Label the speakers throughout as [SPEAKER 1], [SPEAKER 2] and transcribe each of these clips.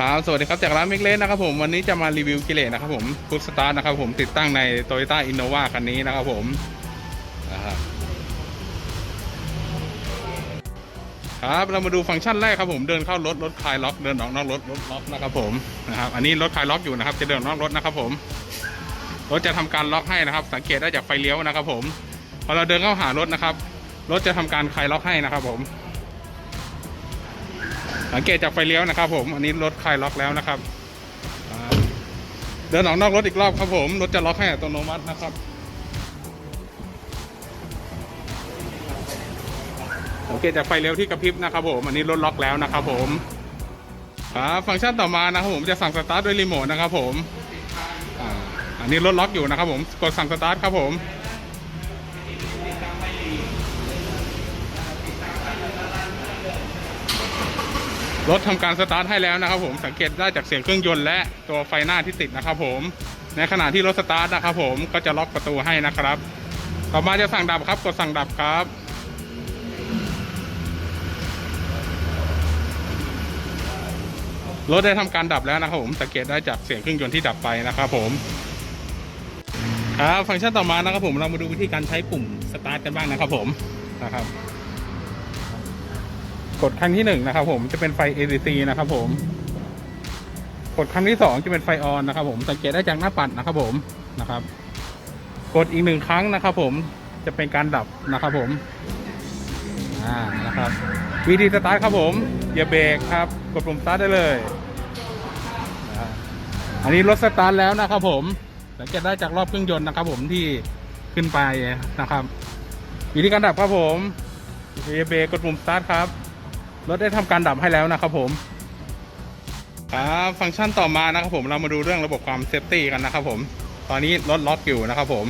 [SPEAKER 1] ครับ สวัสดีครับ จากร้านเมกเลสนะครับผม วันนี้จะมารีวิวกิเลสนะครับผมฟุตสตาร์นะครับผม ติดตั้งใน Toyota Innova คันนี้นะครับผมครับ เรามาดูฟังก์ชันแรกครับผม เดินเข้ารถ รถคลายล็อก เดินออกนอกรถ รถล็อกนะครับผม นะครับ อันนี้รถคลายล็อกอยู่นะครับ จะเดินออกนอกรถนะครับผม รถจะทำการล็อกให้นะครับ สังเกตได้จากไฟเลี้ยวนะครับผม พอเราเดินเข้าหารถนะครับ รถจะทำการคลายล็อกให้นะครับผม สังเกตจากไฟเลี้ยวนะครับ ผมอันนี้รถคลายล็อกแล้วนะครับเดินออกนอกรถอีกรอบครับผมรถจะล็อกให้อัตโนมัตินะครับสังเกตจากไฟเลี้ยวที่กระพริบนะครับผมอันนี้รถล็อกแล้วนะครับผมฟังก์ชันต่อมานะครับผมจะสั่งสตาร์ทด้วยรีโมทนะครับผมอันนี้รถล็อกอยู่นะครับผมกดสั่งสตาร์ทครับผม รถทำการสตาร์ทให้แล้วนะครับผมสังเกตได้จากเสียงเครื่องยนต์และตัวไฟหน้าที่ติดนะครับผมในขณะที่รถสตาร์ทนะครับผมก็จะล็อกประตูให้นะครับ ต่อมาจะสั่งดับครับกดสั่งดับครับรถได้ทำการดับแล้วนะครับผมสังเกตได้จากเสียงเครื่องยนต์ที่ดับไปนะครับผมครับฟังก์ชันต่อมานะครับผมเรามาดูวิธีการใช้ปุ่มสตาร์ทกันบ้างนะครับผมนะครับ กดครั้งที่หนึ่งนะครับผมจะเป็นไฟ ADC นะครับผม กดครั้งที่สองจะเป็นไฟออนนะครับผมสังเกตได้จากหน้าปัดนะครับผมนะครับ กดอีกหนึ่งครั้งนะครับผมจะเป็นการดับนะครับผมอ่านะครับวิธีสตาร์ทครับผมอย่าเบรกครับ กดปุ่มสตาร์ทได้เลย อันนี้รถสตาร์ทแล้วนะครับผมสังเกตได้จากรอบเครื่องยนต์นะครับผมที่ขึ้นไปนะครับวิธีการดับครับผมอย่าเบรกกดปุ่มสตาร์ทครับ รถได้ทำการดับให้แล้วนะครับผมครับฟังก์ชันต่อมานะครับผมเรามาดูเรื่องระบบความเซฟตี้กันนะครับผมตอนนี้รถล็อกอยู่นะครับผม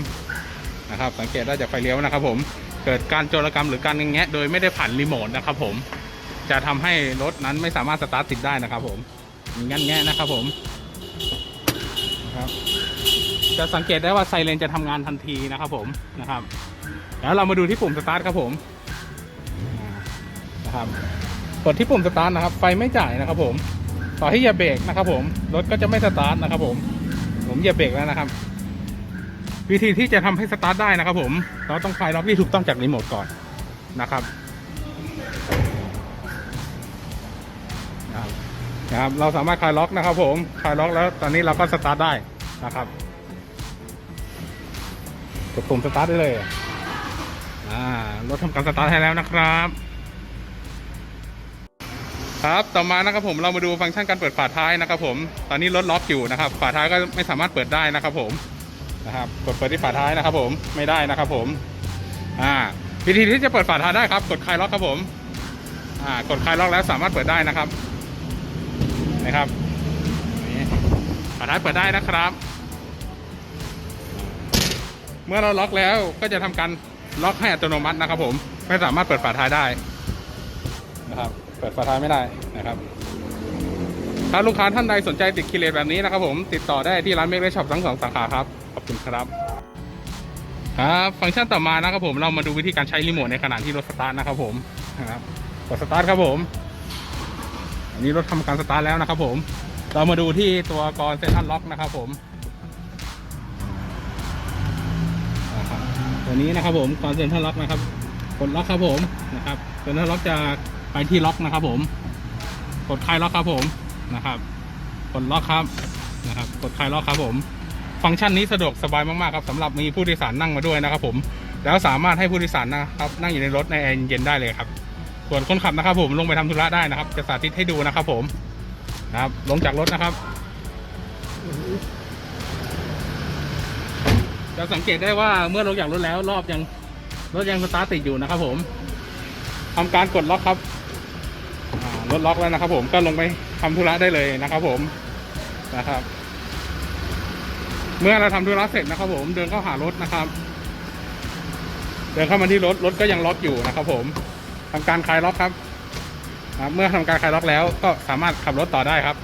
[SPEAKER 1] นะครับสังเกตได้จากไฟเลี้ยวนะครับผมเกิดการโจรกรรมหรือการแงะโดยไม่ได้ผ่านรีโมทนะครับผมจะทำให้รถนั้นไม่สามารถสตาร์ทติดได้นะครับผมมีงั้นแงะนะครับผมนะครับจะสังเกตได้ว่าไซเรนจะทำงานทันทีนะครับผมนะครับ แล้วเรามาดูที่ปุ่มสตาร์ทครับผมนะครับ กดที่ปุ่มสตาร์ทนะครับ ไฟไม่จ่ายนะครับ ผมต่อให้เหยียบเบรกนะครับ ผม รถก็จะไม่สตาร์ทนะครับ ผม ผมเหยียบเบรกแล้วนะครับ วิธีที่จะทำให้สตาร์ทได้นะครับ ผม เราต้องคลายล็อกที่ถูกต้องจากรีโมทก่อนนะครับนะครับนะครับเราสามารถคลายล็อกนะครับ ผมคลายล็อกแล้วตอนนี้เราก็สตาร์ทได้นะครับกดปุ่มสตาร์ทได้เลยอ่ารถทำการสตาร์ทให้แล้วนะครับ ครับต่อมานะครับผมเรามาดูฟังก์ชันการเปิดฝาท้ายนะครับผมตอนนี้รถล็อกอยู่นะครับฝาท้ายก็ไม่สามารถเปิดได้นะครับผมนะครับกดเปิดที่ฝาท้ายนะครับผมไม่ได้นะครับผมอ่าวิธีที่จะเปิดฝาท้ายได้ครับ กดคลายล็อกครับผมอ่ากดคลายล็อกแล้วสามารถเปิดได้นะครับนะครับฝาท้ายเปิดได้นะครับ เมื่อเราล็อกแล้วก็จะทำการล็อกให้อัตโนมัตินะครับ ผมไม่สามารถเปิดฝาท้ายได้นะครับ เปิดฝาท้ายไม่ได้นะครับ ถ้าลูกค้าท่านใดสนใจติดคิเลตแบบนี้นะครับผมติดต่อได้ที่ร้านเมกเลช็อปทั้งสองสาขาครับ ขอบคุณครับครับฟังก์ชันต่อมานะครับผมเรามาดูวิธีการใช้รีโมทในขณะที่รถสตาร์ทนะครับผมนะครับกดสตาร์ทครับผม อันนี้รถทำการสตาร์ทแล้วนะครับผม เรามาดูที่ตัวกรเซ็นทรัลล็อกนะครับผมตัวนี้นะครับผมกรเซ็นทรัลล็อกนะครับกดล็อกครับผมนะครับเซ็นทรัลล็อกจะ ไปที่ล็อกนะครับผม กดคลายล็อกครับผมนะครับ กดล็อกครับนะครับ กดคลายล็อกครับผม ฟังก์ชันนี้สะดวกสบายมากๆครับสำหรับมีผู้โดยสารนั่งมาด้วยนะครับผมแล้วสามารถให้ผู้โดยสารนะครับนั่งอยู่ในรถในแอร์เย็นได้เลยครับ ส่วนคนขับนะครับ ผมลงไปทำธุระได้นะครับ จะสาธิตให้ดูนะครับ ผมนะครับลงจากรถนะครับ จะสังเกตได้ว่าเมื่อลงจากรถแล้วรอบยังรถยังสตาร์ทติดอยู่นะครับ ผมทำการกดล็อกครับ รถล็อกแล้วนะครับ ผมก็ลงไปทำธุระได้เลยนะครับผมนะครับ เมื่อเราทำธุระเสร็จนะครับ ผมเดินเข้าหารถนะครับ เดินเข้ามาที่รถรถก็ยังล็อกอยู่นะครับ ผมทำการคลายล็อกครับเมื่อทำการคลายล็อกแล้วก็สามารถขับรถต่อได้ครับ